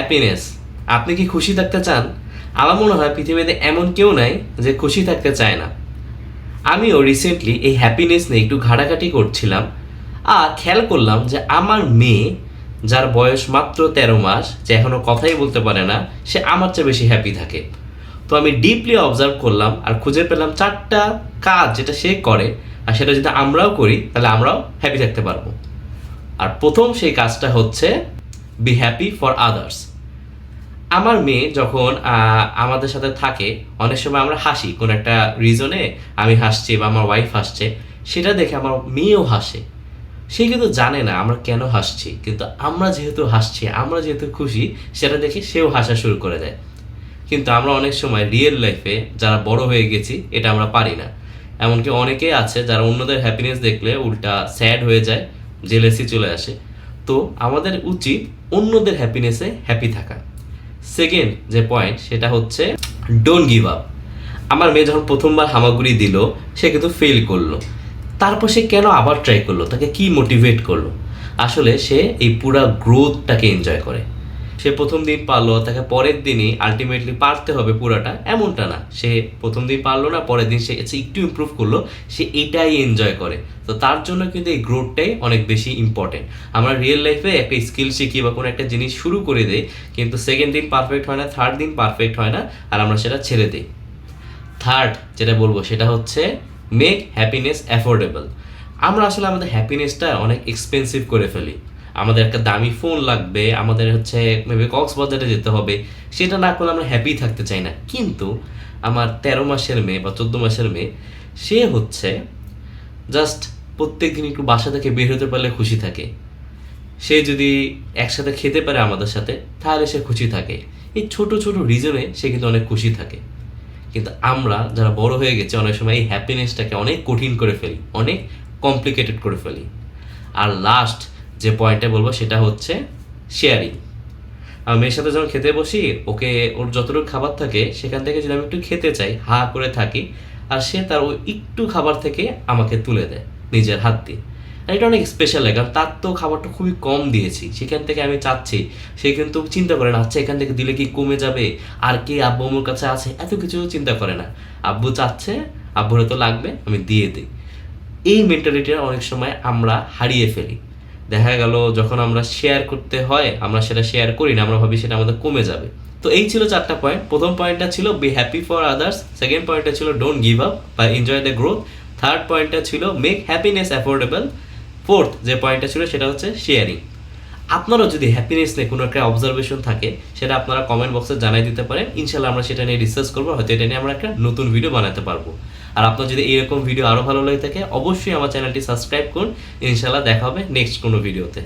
Happiness আপনি কি খুশি থাকতে চান? আমার মনে হয় পৃথিবীতে এমন কেউ নাই যে খুশি থাকতে চায় না। আমিও রিসেন্টলি এই হ্যাপিনেস নিয়ে একটু ঘাটাঘাটি করছিলাম আর খেয়াল করলাম যে আমার মেয়ে, যার বয়স মাত্র তেরো মাস, যে এখনও কথাই বলতে পারে না, সে আমার চেয়ে বেশি হ্যাপি থাকে। তো আমি ডিপলি অবজার্ভ করলাম আর খুঁজে পেলাম চারটা কাজ যেটা সে করে আর সেটা যদি আমরাও করি, তাহলে আমরাও হ্যাপি থাকতে পারব। আর প্রথম সেই কাজটা হচ্ছে বি হ্যাপি ফর আদার্স আমার মেয়ে যখন আমাদের সাথে থাকে, অনেক সময় আমরা হাসি, কোনো একটা রিজনে আমি হাসছি বা আমার ওয়াইফ হাসছে, সেটা দেখে আমার মেয়েও হাসে। সে কিন্তু জানে না আমরা কেন হাসছি, কিন্তু আমরা যেহেতু হাসছি, আমরা যেহেতু খুশি, সেটা দেখে সেও হাসা শুরু করে দেয়। কিন্তু আমরা অনেক সময় রিয়েল লাইফে যারা বড় হয়ে গেছি, এটা আমরা পারি না। এমনকি অনেকেই আছে যারা অন্যদের হ্যাপিনেস দেখলে উল্টা স্যাড হয়ে যায় জেলেসি চলে আসে। তো আমাদের উচিত অন্যদের হ্যাপিনেসে হ্যাপি থাকা। সেকেন্ড যে পয়েন্ট সেটা হচ্ছে ডোন্ট গিভ আপ আমার মেয়ে যখন প্রথমবার হামাগুড়ি দিল, সে কিন্তু ফেল করল। তারপর সে কেন আবার ট্রাই করল? তাকে কি মোটিভেট করল? আসলে সে এই পুরা গ্রোথটাকে এনজয় করে। সে প্রথম দিন পারল, তাকে পরের দিনই আলটিমেটলি পারতে হবে পুরাটা। এমনটা না, সে প্রথম দিন পারল না, পরের দিন সে একটু ইমপ্রুভ করল, সে এটাই এনজয় করে। তো তার জন্য কিন্তু এই গ্রোথটাই অনেক বেশি ইম্পর্টেন্ট আমরা রিয়েল লাইফে একটা স্কিল শিখি বা কোনো একটা জিনিস শুরু করে দিই, কিন্তু সেকেন্ড দিন পারফেক্ট হয় না থার্ড দিন পারফেক্ট হয় না, আর আমরা সেটা ছেড়ে দিই। থার্ড যেটা বলব, সেটা হচ্ছে মেক হ্যাপিনেস অ্যাফোর্ডেবল আমরা আসলে আমাদের হ্যাপিনেসটা অনেক এক্সপেন্সিভ করে ফেলি। আমাদের একটা দামি ফোন লাগবে, আমাদের হচ্ছে মেবি কক্সবাজারে যেতে হবে, সেটা না করলে আমরা হ্যাপি থাকতে চাই না। কিন্তু আমার তেরো মাসের মেয়ে বা চোদ্দ মাসের মেয়ে, সে হচ্ছে জাস্ট প্রত্যেক দিন একটু বাসা থেকে বের হতে পারলে খুশি থাকে। সে যদি একসাথে খেতে পারে আমাদের সাথে, তাহলে সে খুশি থাকে। এই ছোট ছোট রিজনে সে কিন্তু অনেক খুশি থাকে। কিন্তু আমরা যারা বড় হয়ে গেছে, অনেক সময় এই হ্যাপিনেসটাকে অনেক কঠিন করে ফেলি, অনেক কমপ্লিকেটেড করে ফেলি। আর লাস্ট যে পয়েন্টটা বলব সেটা হচ্ছে শেয়ারিং আমি মেয়ের সাথে যখন খেতে বসি, ওকে ওর যতটুকু খাবার থাকে, সেখান থেকে যদি আমি একটু খেতে চাই, হা করে থাকি, আর সে তার ওই একটু খাবার থেকে আমাকে তুলে দেয় নিজের হাত দিয়ে আর এটা অনেক স্পেশাল লাগে, কারণ তার তো খাবারটা খুবই কম দিয়েছি। সেখান থেকে আমি চাচ্ছি, সে কিন্তু চিন্তা করে না আচ্ছা এখান থেকে দিলে কি কমে যাবে? আর কি আব্বু আমার কাছে আছে? এত কিছু চিন্তা করে না। আব্বু চাচ্ছে, আব্বুরে তো লাগবে, আমি দিয়ে দিই। এই মেন্টালিটিটা অনেক সময় আমরা হারিয়ে ফেলি। দেখা গেল যখন আমরা শেয়ার করতে হয়, আমরা সেটা শেয়ার করি না, আমরা ভাবি সেটা আমাদের কমে যাবে। তো এই ছিল চারটা পয়েন্ট প্রথম পয়েন্টটা ছিল be happy for others second পয়েন্টটা ছিল ডোন্ট গিভ আপ বা এনজয় দ্য গ্রোথ থার্ড পয়েন্টটা ছিল মেক হ্যাপিনেস অ্যাফোর্ডেবল ফোর্থ যে পয়েন্টটা ছিল, সেটা হচ্ছে শেয়ারিং আপনারও যদি হ্যাপিনেস নিয়ে কোনো একটা অবজারভেশন থাকে, সেটা আপনারা কমেন্ট বক্সে জানাই দিতে পারেন। ইনশাল্লাহ আমরা সেটা নিয়ে রিসার্চ করব। হয়তো এটা নিয়ে আমরা একটা নতুন ভিডিও বানাতে পারব। আর আপনার যদি এরকম ভিডিও আরও ভালো লাগে থাকে, অবশ্যই আমার চ্যানেলটি সাবস্ক্রাইব করুন। ইনশাল্লাহ দেখা হবে নেক্সট কোনো ভিডিওতে